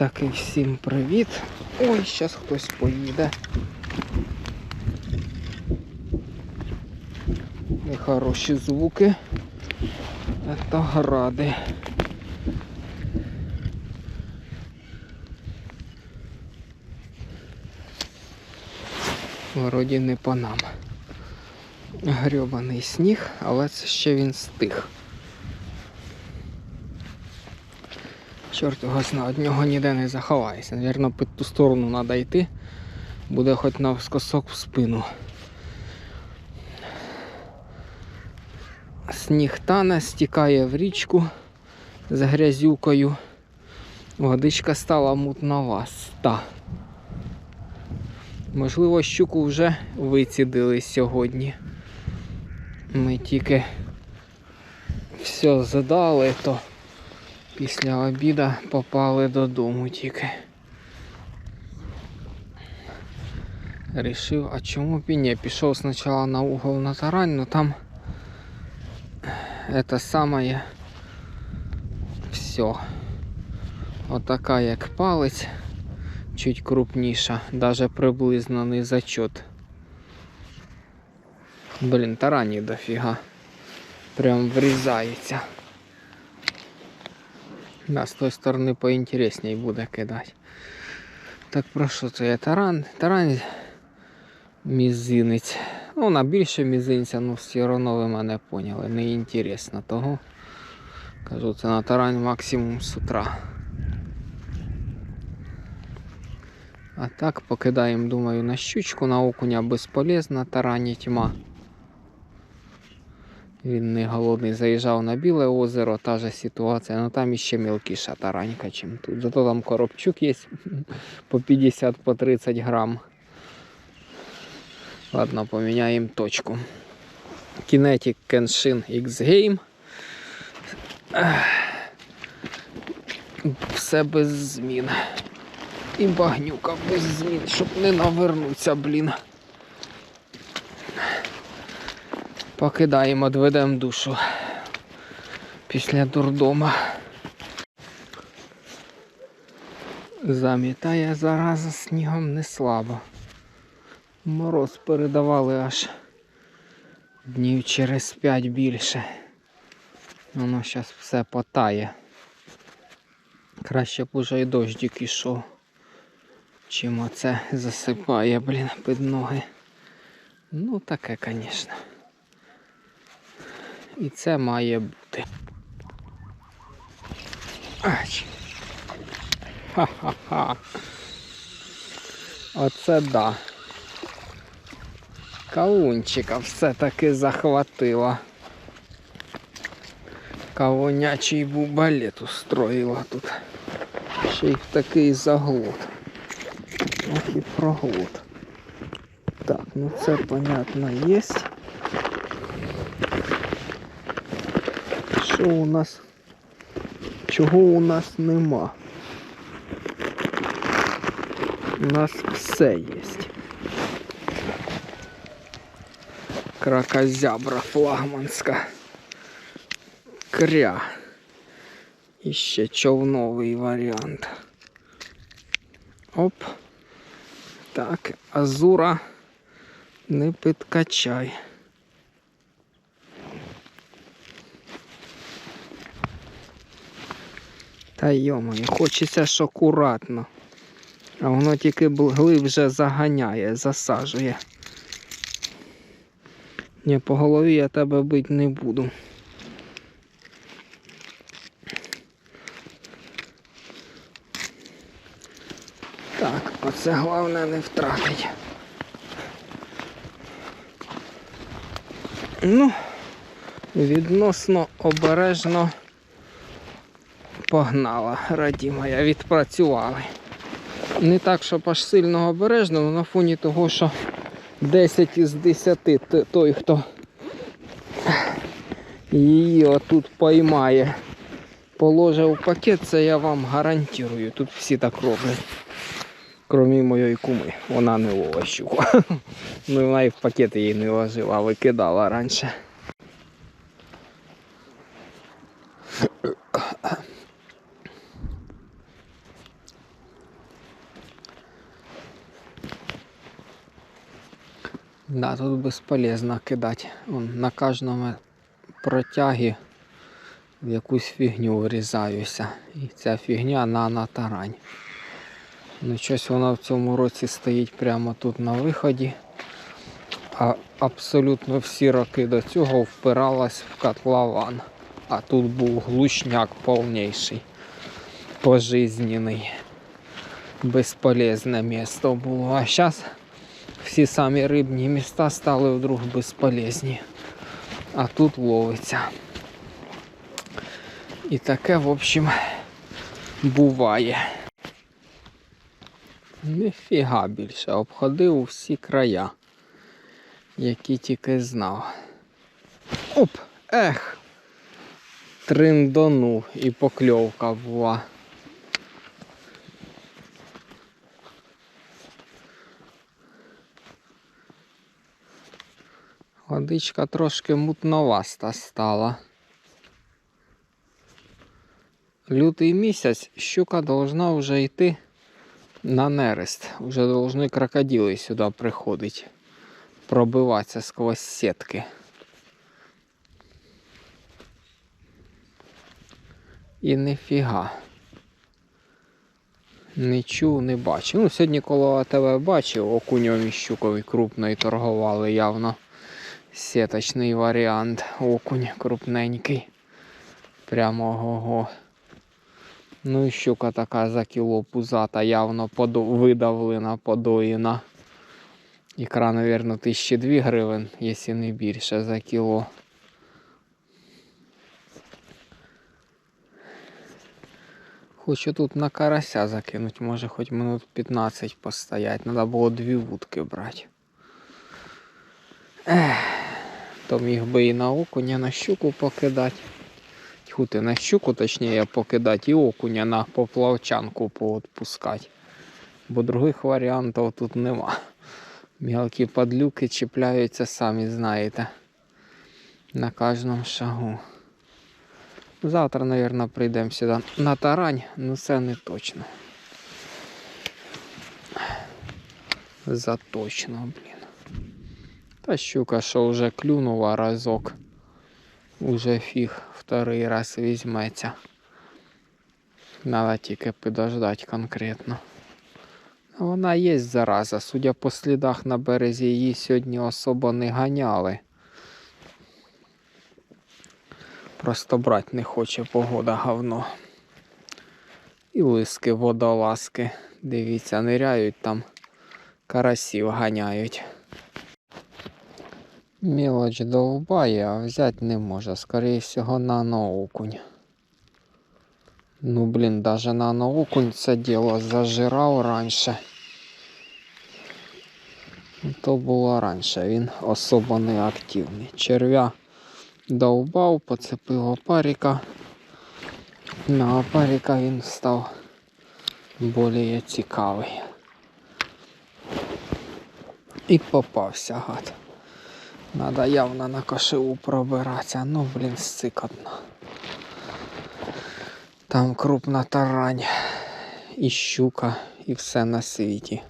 Так і всім привіт. Ой, зараз хтось поїде. Нехороші звуки. Це гради. Вроді не по нам. Грьобаний сніг, але це ще він стих. Чорт його зна, від нього ніде не заховаєшся. Навірно, під ту сторону треба йти. Буде хоч навскосок в спину. Сніг тане, стікає в річку з грязюкою. Водичка стала мутноваста. Можливо, щуку вже вицідили сьогодні. Ми тільки все задали, то після обіда попали додому тільки. Рішив, а чому б і ні? Пішов спочатку на угол на тарань, но там это самое все. Отака як палець, чуть крупніша, даже приблизно не зачет. Блін, тарані дофіга. Прям врізається. Да, з тої сторони поінтересніше буде кидати. Так про що це є таран? Таран мізинець. Ну, на більше мізинця, ну все одно ви мене поняли. Не інтересно того. Кажу, це на тарань максимум з утра. А так покидаємо, думаю, на щучку, на окуня безполезно, тарані тьма. Він не голодний, заїжджав на біле озеро, та же ситуація, але там іще мілкіша таранька, чим тут. Зато там коробчук є по 50 по 30 грам. Ладно, поміняємо точку. Kinetic Kenshin X Game. Все без змін. І багнюка без змін, щоб не навернуться, блін. Покидаємо, відведемо душу після дурдома. Замітає зараза снігом не слабо. Мороз передавали аж днів через п'ять більше. Воно зараз все потає. Краще б уже і дощик ішов, чим оце засипає, блін, під ноги. Ну таке, звісно. І це має бути. Ха-ха-ха. Оце да. Кавунчика все-таки захватила. Кавунячий був балет устроїла тут. Ще й в такий заглот. Ох і проглот. Так, ну це понятно є. Що у нас? Чого у нас нема? У нас все є. Кракозябра флагманська. Кря. І ще човновий варіант. Оп. Так, азура не підкачай. Та йомаю, хочеться ж акуратно. А воно тільки глибше заганяє, засаджує. Ні, по голові я тебе бити не буду. Так, оце головне не втратить. Ну, відносно обережно погнала, раді моя, відпрацювали. Не так, щоб аж сильно обережно, але на фоні того, що 10 із 10 той, хто її отут поймає, положив в пакет, це я вам гарантую. Тут всі так роблять. Крім моєї куми, вона не ловила. Ну вона і в пакет її не ложила, а викидала раніше. Да, тут безполезно кидати. Вон, на кожному протягі в якусь фігню врізаюся. І ця фігня на натарань. Ну, щось вона в цьому році стоїть прямо тут на виході. А абсолютно всі роки до цього впиралась в котлован. А тут був глушняк повніший, пожизненний. Безполезне місто було. А зараз всі самі рибні міста стали вдруг безполезні. А тут ловиться. І таке, в общем, буває. Ніфіга більше. Обходив усі края, які тільки знав. Оп! Ех! Триндонув і покльовка була. Водичка трошки мутноваста стала. Лютий місяць щука должна вже йти на нерест. Уже должны крокодили сюди приходити. Пробиватися сквозь сітки. І ніфіга. Не чув, не бачив. Ну, сьогодні коло АТВ бачив, окуньом і щукові крупної торгували явно. Сеточний варіант. Окунь крупненький. Прямо ого-го. Ну і щука така за кіло пузата, явно подо... видавлена, подоїна. Ікра, мабуть, 1002 гривень, якщо не більше за кіло. Хочу тут на карася закинуть, може хоч минут 15 постоять. Треба було дві вудки брати. Ех, то міг би і на окуня, на щуку покидати. Тьху ти, на щуку, точніше, покидати і окуня на поплавчанку поотпускати. Бо других варіантів тут нема. Мелкі подлюки чіпляються, самі знаєте. На кожному шагу. Завтра, мабуть, прийдемо сюди на тарань, ну це не точно. Заточно, блін. Та щука, що вже клюнула разок. Уже фіг вторий раз візьметься. Надо тільки підождати конкретно. Вона є зараза. Судя по слідах на березі її сьогодні особо не ганяли. Просто брати не хоче погода говно. І лиски, водолазки. Дивіться, ниряють там, карасів ганяють. Мілоч довбає, а взяти не може. Скоріше всього наноокунь. Ну блін, даже наноокунь це діло зажирав раніше. То було раніше, він особо не активний. Черв'я довбав, поцепив опаріка. На опаріка він став більш цікавий. І попався гад. Надо явно на кошеву пробиратися. Ну, блін, сикотно. Там крупна тарань, і щука, і все на світі.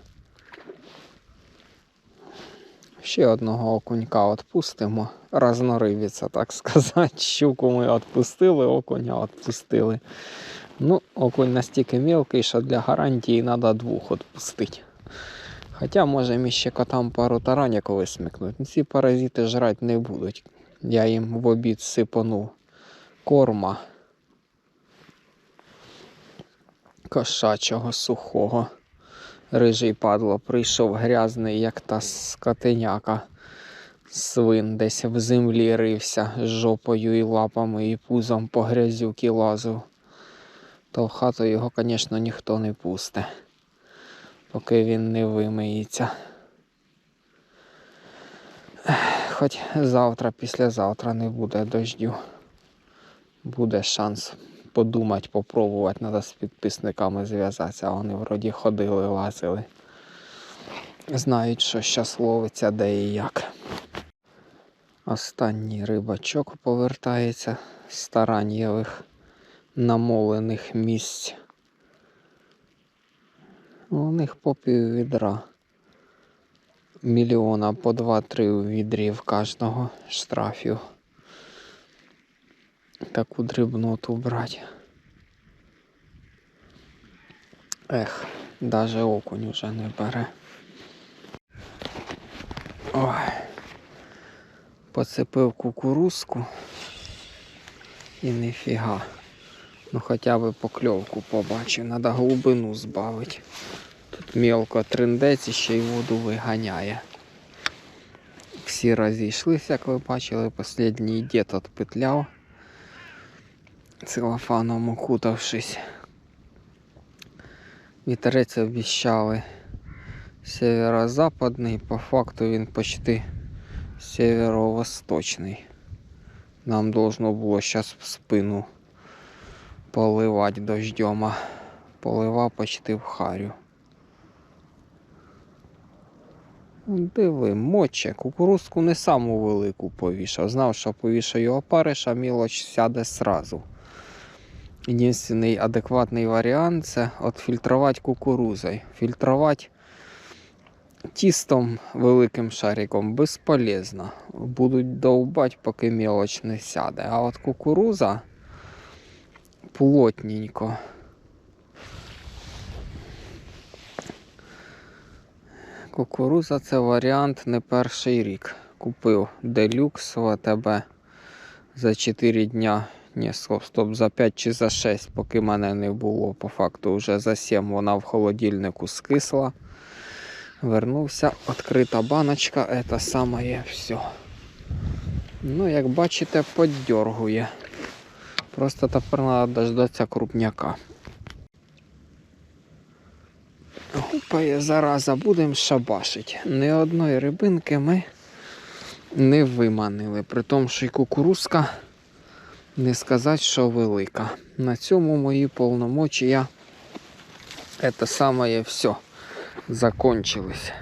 Ще одного окунька відпустимо. Разнорибіться, так сказати. Щуку ми відпустили, окуня відпустили. Ну, окунь настільки мілкий, що для гарантії треба двох відпустити. Хоча може мені ще котам пару тараньок висмикнуть. Ну, Ці паразити жрати не будуть. Я їм в обід сипанув корма кошачого сухого. Рижий падло прийшов грязний, як та скотиняка. Свин десь в землі рився з жопою і лапами, і пузом по грязюки лазив. То в хату його, звісно, ніхто не пусте, поки він не вимиється. Хоч завтра, післязавтра не буде дождю. Буде шанс подумати, попробувати, треба з підписниками зв'язатися, вони вроді ходили, лазили. Знають, що зараз ловиться де і як. Останній рибачок повертається з тараньєвих намолених місць. У них по пів відра. мільйона по 2-3 у відрі в кожного штрафів. Таку дрібноту брати. Ех, даже окунь уже не бере. Ой. Поцепив кукурузку і ніфіга. Ну хоча б покльовку побачив, треба глибину збавити. Тут мелко триндець і ще й воду виганяє. Всі розійшлися, як ви бачили, останній дід отпетляв, целофаном укутавшись. Вітерець обіщали северо-западний, по факту він почти северо-восточний. Нам должно було зараз в спину поливати дождем, а полива почти в харю. Диви, моче, кукурузку не саму велику повішав. Знав, що повішаю опариша, мілоч сяде сразу. Єдиний адекватний варіант це отфільтрувати кукурузою. Фільтрувати тістом великим шариком безполезно. Будуть довбати, поки мілоч не сяде. А от кукуруза плотненько. Кукуруза це варіант не перший рік. Купив делюкс в АТБ за 4 дня. Ні, стоп, стоп, за 5 чи за 6, поки мене не було. По факту вже за 7 вона в холодильнику скисла. Вернувся, відкрита баночка, це саме все. Ну, як бачите, поддергує. Просто тепер треба дождатися крупняка. Гупає зараза, будемо шабашить. Ні одної рибинки ми не виманили. При тому, що й кукурузка не сказати, що велика. На цьому мої повномочія це саме все закончились.